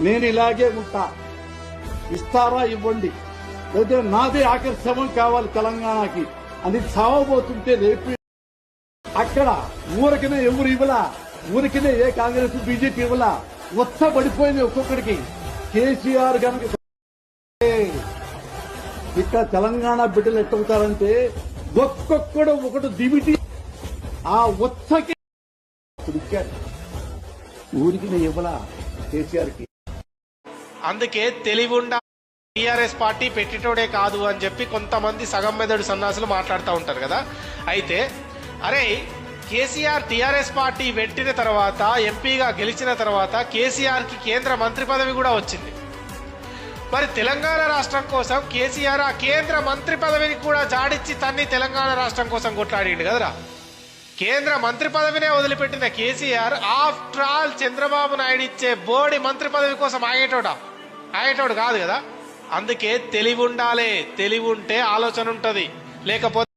నేను ఇలాగే ఉంటా. ఇస్తారా ఇవ్వండి. లేదా నాదే ఆఖరి శవం కావాలి తెలంగాణకి. అని చావబోతుంటే రేపు అక్కడ ఊరికనే ఎవరు ఇవ్వలా? ఊరికనే ఏ కాంగ్రెస్ బీజేపీ ఇవ్వలా? ఉత్స పడిపోయింది ఒక్కొక్కడికి. కేసీఆర్ కనుక ఇక్కడ తెలంగాణ బిడ్డలు ఎట్టవుతారంటే ఒక్కొక్కడు ఒకటి దివిటి. ఆ ఉత్సకి ఊరికి నేను ఇవ్వలా కేసీఆర్కి అందుకే తెలివిండా టీఆర్ఎస్ పార్టీ పెట్టేటోడే కాదు అని చెప్పి కొంతమంది సగం మెదడు సన్నాసులు మాట్లాడుతూ ఉంటారు కదా. అయితే అరే కేసీఆర్ టీఆర్ఎస్ పార్టీ పెట్టిన తర్వాత ఎంపీగా గెలిచిన తర్వాత కేసీఆర్కి కేంద్ర మంత్రి పదవి కూడా వచ్చింది. మరి తెలంగాణ రాష్ట్రం కోసం కేసీఆర్ ఆ కేంద్ర మంత్రి పదవిని కూడా జాడిచ్చి తన్ని తెలంగాణ రాష్ట్రం కోసం కొట్లాడిండు కదరా. కేంద్ర మంత్రి పదవినే వదిలిపెట్టిన కేసీఆర్ ఆఫ్టర్ ఆల్ చంద్రబాబు నాయుడు ఇచ్చే బోడి మంత్రి పదవి కోసం ఆగేటోడా? ఆగేటోడు కాదు కదా? అందుకే తెలివి ఉండాలి. తెలివి ఉంటే ఆలోచన ఉంటది. లేకపోతే